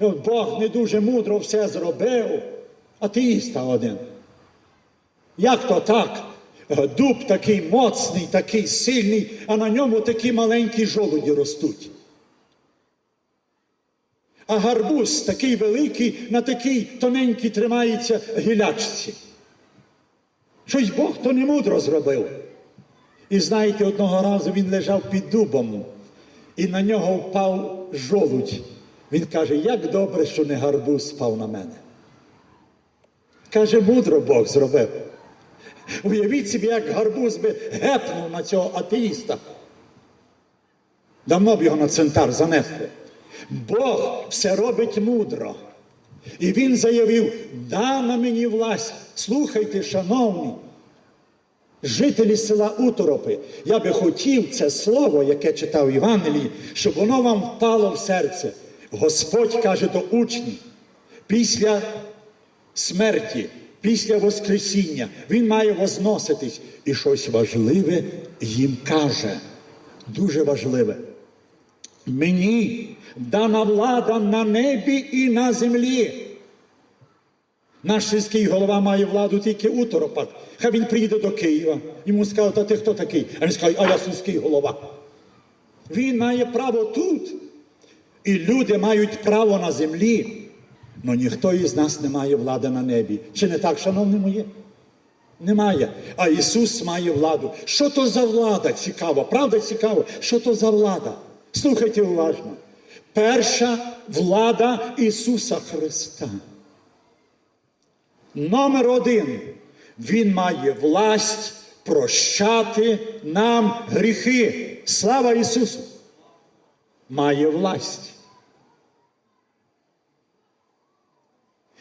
Бог не дуже мудро все зробив, атеїста один. Як то так? Дуб такий моцний, такий сильний, а на ньому такі маленькі жолуді ростуть. А гарбуз такий великий, на такій тоненькій тримається гілячці. Щось Бог то не мудро зробив. І знаєте, одного разу він лежав під дубом, і на нього впав жолудь. Він каже, як добре, що не гарбуз спав на мене. Каже, мудро Бог зробив. Уявіть собі, як гарбуз би гепнув на цього атеїста. Давно б його на центар занесли. Бог все робить мудро. І він заявив: дана мені власть. Слухайте, шановні, жителі села Уторопи, я би хотів це слово, яке читав в Євангелії, щоб воно вам впало в серце. Господь каже до учнів, після смерті, після Воскресіння, Він має возноситись і щось важливе їм каже. Дуже важливе. Мені дана влада на небі і на землі. Наш сільський голова має владу тільки у Торопах. Хай він приїде до Києва. Йому скажуть, а ти хто такий? А він скаже, а я сільський голова. Він має право тут. І люди мають право на землі. але ніхто із нас не має влади на небі. Чи не так, шановні мої? Немає. А Ісус має владу. Що то за влада? Цікаво, правда цікаво? Що то за влада? Слухайте уважно. Перша влада Ісуса Христа. Номер один. Він має власть прощати нам гріхи. Слава Ісусу! Має власть.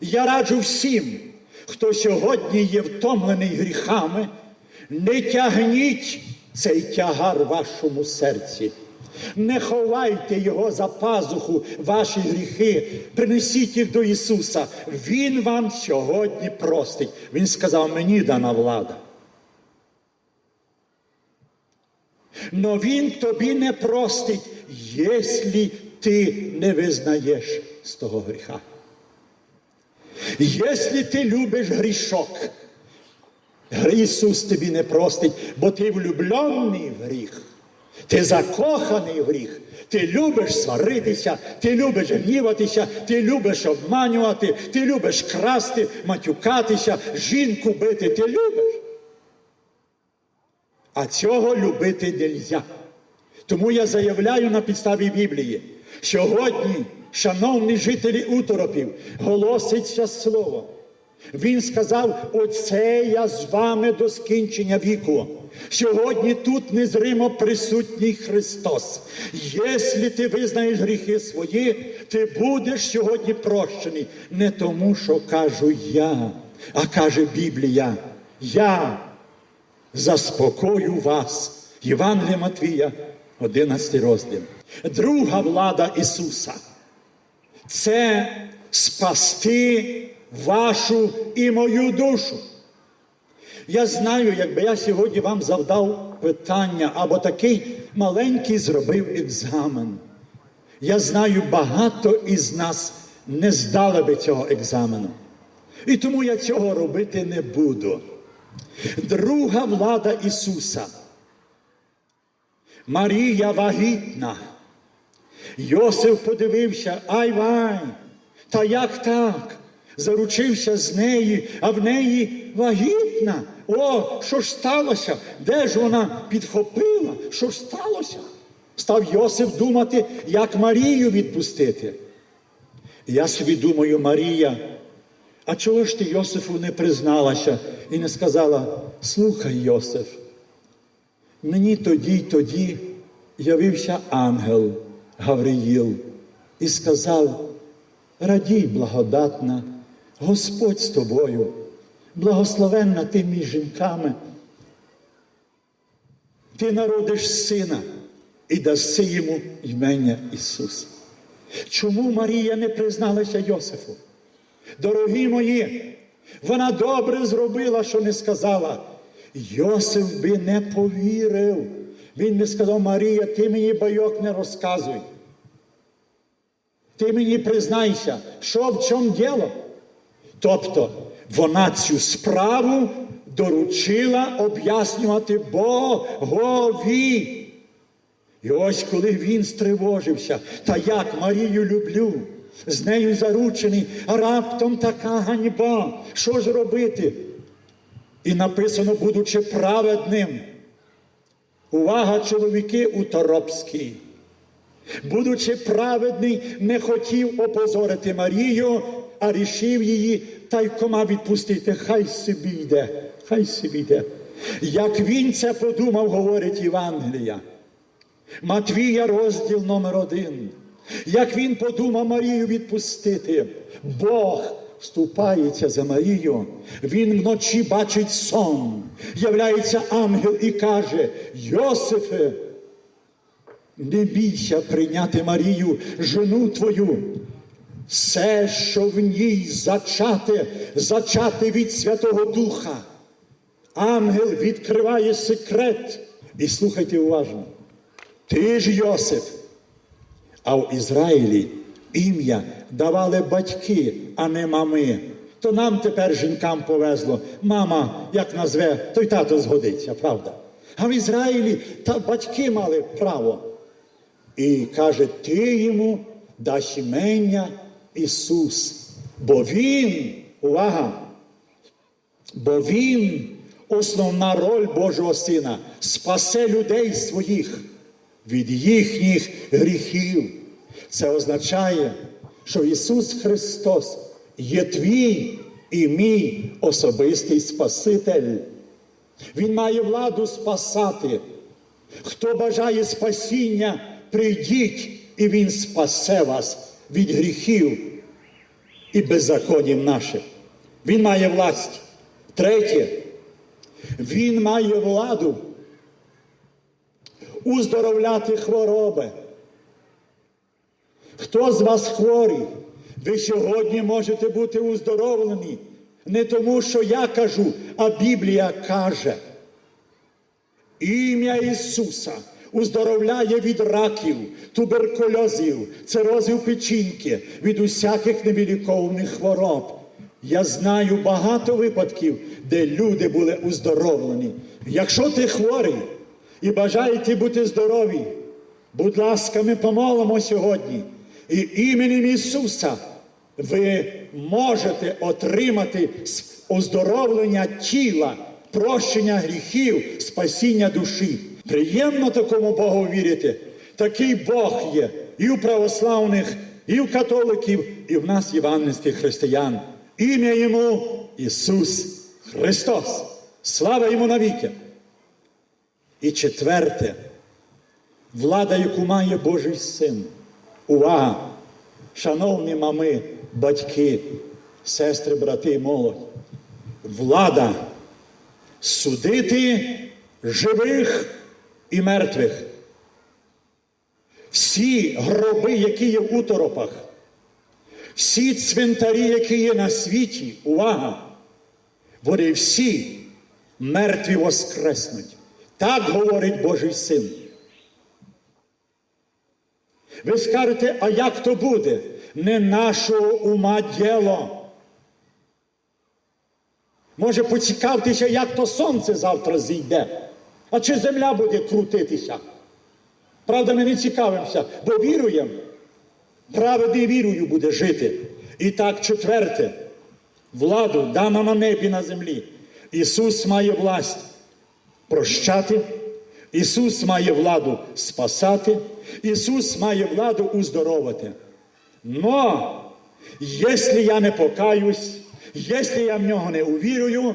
Я раджу всім, хто сьогодні є втомлений гріхами, не тягніть цей тягар вашому серці. Не ховайте його за пазуху, ваші гріхи, принесіть їх до Ісуса. Він вам сьогодні простить. Він сказав, мені дана влада. Но Він тобі не простить, якщо ти не визнаєш з того гріха. Якщо ти любиш грішок, Ісус тобі не простить, бо ти влюблений в гріх, ти закоханий в гріх, ти любиш сваритися, ти любиш гніватися, ти любиш обманювати, ти любиш красти, матюкатися, жінку бити, ти любиш. А цього любити нельзя. Тому я заявляю на підставі Біблії, сьогодні, шановні жителі Уторопів, голоситься слово. Він сказав: Оце я з вами до скінчення віку. Сьогодні тут незримо присутній Христос. Якщо ти визнаєш гріхи свої, ти будеш сьогодні прощений. Не тому, що кажу я, а каже Біблія. Я заспокою вас. Євангелія Матвія, 11 розділ. Друга влада Ісуса це спасти вашу і мою душу. Я знаю, якби я сьогодні вам завдав питання або такий маленький зробив екзамен. Я знаю, багато із нас не здали би цього екзамену. І тому я цього робити не буду. Друга влада Ісуса. Марія вагітна. Йосиф подивився, ай вай, та як так? Заручився з неї, а в неї вагітна. О, що ж сталося? Де ж вона підхопила? Що ж сталося? Став Йосиф думати, як Марію відпустити. Я собі думаю, Марія, а чого ж ти Йосифу не призналася і не сказала, слухай, Йосиф, мені тоді й тоді явився ангел Гавриїл і сказав, радій, благодатна, Господь з тобою, благословенна ти між жінками. Ти народиш сина і даси йому імення Ісус. Чому Марія не призналася Йосифу? Дорогі мої, вона добре зробила, що не сказала. Йосиф би не повірив. Він не сказав, Марія, ти мені байок не розказуй. Ти мені признайся, що в чому діло? Тобто вона цю справу доручила об'яснювати Богові. І ось коли він стривожився, та як Марію люблю, з нею заручений, а раптом така ганьба, що ж робити? І написано, будучи праведним. Увага, чоловіки уторопські. Будучи праведний, не хотів опозорити Марію, а рішив її тайкома відпустити. Хай собі йде, хай собі йде. Як він це подумав, говорить Євангелія. Матвія, розділ номер один. Як він подумав Марію відпустити, Бог вступається за Марію. Він вночі бачить сон, являється ангел і каже: Йосифе, не бійся прийняти Марію, жену твою. Все, що в ній зачате, зачате від Святого Духа. Ангел відкриває секрет. І слухайте уважно. Ти ж Йосиф. А в Ізраїлі ім'я давали батьки, а не мами. То нам тепер жінкам повезло. Мама, як назве, то й тато згодиться, правда. А в Ізраїлі та батьки мали право. І каже, ти йому дасть імення Ісус. Бо Він, увага, бо Він, основна роль Божого Сина, спасе людей своїх від їхніх гріхів. Це означає, що Ісус Христос є твій і мій особистий Спаситель. Він має владу спасати. Хто бажає спасіння, прийдіть, і Він спасе вас від гріхів і беззаконів наших. Він має власть. Третє, він має владу уздоровляти хвороби. Хто з вас хворий? Ви сьогодні можете бути уздоровлені. Не тому, що я кажу, а Біблія каже. Ім'я Ісуса уздоровляє від раків, туберкульозів, цирозів печінки, від усяких невіліковних хвороб. Я знаю багато випадків, де люди були уздоровлені. Якщо ти хворий і бажаєте бути здорові, будь ласка, ми помолимо сьогодні. І іменем Ісуса ви можете отримати оздоровлення тіла, прощення гріхів, спасіння душі. Приємно такому Богу вірити. Такий Бог є і у православних, і у католиків, і в нас, євангельських християн. Ім'я йому Ісус Христос. Слава йому навіки. І четверте, влада, яку має Божий син. Увага! Шановні мами, батьки, сестри, брати і молодь. Влада судити живих і мертвих. Всі гроби, які є в уторопах, всі цвинтарі, які є на світі, увага, вони всі мертві воскреснуть. Так говорить Божий син. Ви скажете, а як то буде? Не нашого ума діло. Може поцікавтеся, як то сонце завтра зійде, а чи земля буде крутитися. Правда, ми не цікавимося, бо віруємо. Праведний вірою буде жити. І так, четверте, владу дана на небі на землі. Ісус має власть прощати. Ісус має владу спасати, Ісус має владу уздоровити. Но, якщо я не покаюсь, якщо я в нього не увірую,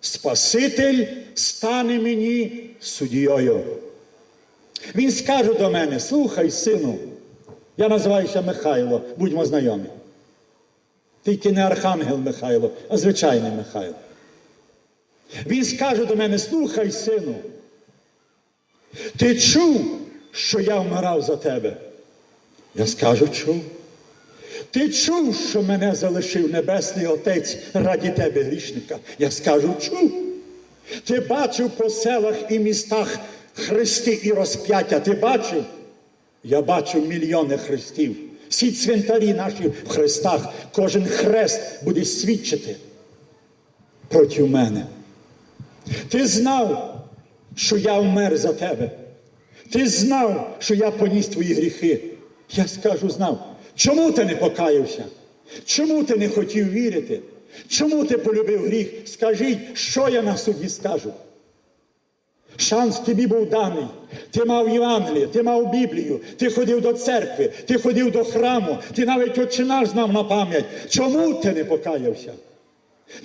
Спаситель стане мені суддєю. Він скаже до мене: слухай, сину, я називаюся Михайло, будьмо знайомі. Тільки не архангел Михайло, а звичайний Михайло. Він скаже до мене: слухай, сину. Ти чув, що я вмирав за тебе? Я скажу, чув. Ти чув, що мене залишив Небесний Отець раді тебе, грішника? Я скажу, чув. Ти бачив по селах і містах хрести і розп'яття. Ти бачив? Я бачив мільйони хрестів. Всі цвинтарі наші в хрестах, кожен хрест буде свідчити проти мене. Ти знав, що я вмер за тебе. Ти знав, що я поніс твої гріхи. Я скажу, знав. Чому ти не покаявся? Чому ти не хотів вірити? Чому ти полюбив гріх? Скажіть, що я на суді скажу? Шанс тобі був даний. Ти мав Євангеліє, ти мав Біблію, ти ходив до церкви, ти ходив до храму, ти навіть отчинаш знав на пам'ять. Чому ти не покаявся?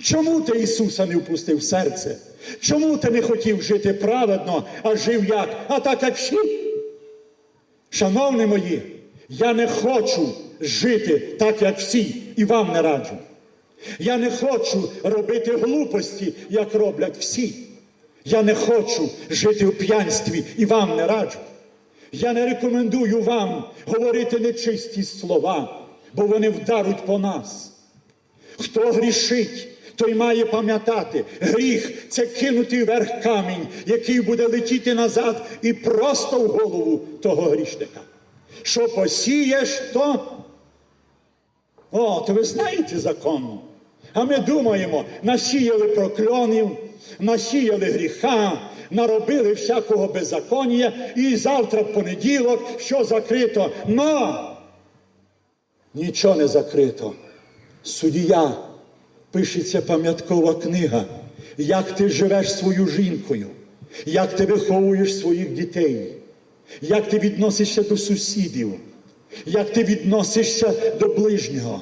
Чому ти Ісуса не впустив в серце? Чому ти не хотів жити праведно, а жив як? А так як всі? Шановні мої, я не хочу жити так, як всі, і вам не раджу. Я не хочу робити глупості, як роблять всі. Я не хочу жити в п'янстві і вам не раджу. Я не рекомендую вам говорити нечисті слова, бо вони вдаруть по нас. Хто грішить, той має пам'ятати, гріх це кинутий вверх камінь, який буде летіти назад і просто в голову того грішника. Що посієш, то. О, то ви знаєте закон. А ми думаємо, насіяли прокльонів, насіяли гріха, наробили всякого беззаконня, і завтра в понеділок, що закрито. Но нічого не закрито. Судія пишеться пам'яткова книга, як ти живеш зі своєю жінкою, як ти виховуєш своїх дітей, як ти відносишся до сусідів, як ти відносишся до ближнього.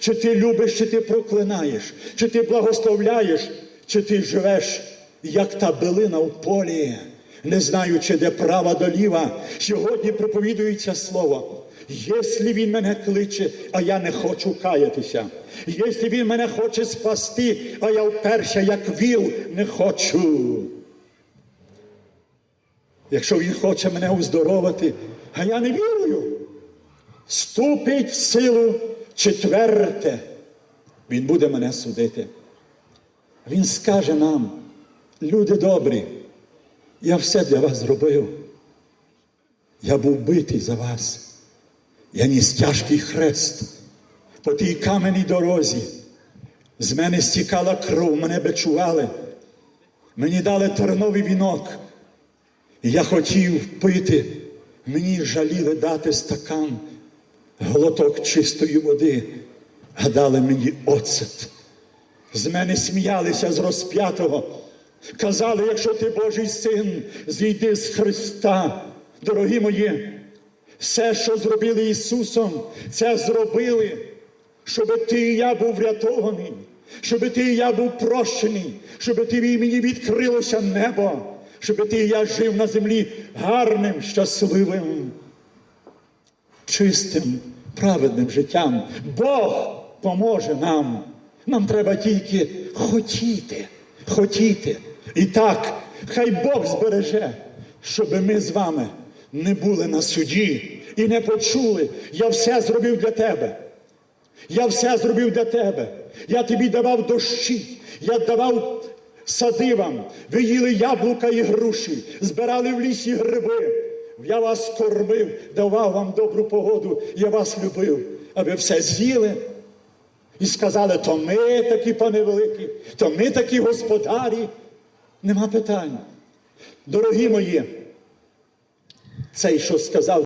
Чи ти любиш, чи ти проклинаєш, чи ти благословляєш, чи ти живеш, як та билина в полі, не знаючи, де права до ліва. Сьогодні проповідується слово. Якщо він мене кличе, а я не хочу каятися. Якщо він мене хоче спасти, а я вперше, як віл, не хочу. Якщо він хоче мене оздоровити, а я не вірую, ступить в силу четверте, він буде мене судити. Він скаже нам, люди добрі, я все для вас зробив. Я був битий за вас. Я ніс тяжкий хрест по тій каменній дорозі. З мене стікала кров, мене бичували. Мені дали терновий вінок. І я хотів пити. Мені жаліли дати стакан, глоток чистої води, а дали мені оцет. З мене сміялися з розп'ятого. Казали, якщо ти Божий син, зійди з Христа. Дорогі мої, все, що зробили Ісусом, це зробили, щоб ти і я був врятований, щоб ти і я був прощений, щоб ти і мені відкрилося небо, щоб ти і я жив на землі гарним, щасливим, чистим, праведним життям. Бог поможе нам. Нам треба тільки хотіти, хотіти. І так, хай Бог збереже, щоб ми з вами не були на суді і не почули, я все зробив для тебе. Я все зробив для тебе. Я тобі давав дощі, я давав сади вам, ви їли яблука і груші, збирали в лісі гриби. Я вас кормив, давав вам добру погоду, я вас любив, а ви все з'їли. І сказали, то ми такі пане великі, то ми такі господарі. Нема питань. Дорогі мої, цей, що сказав.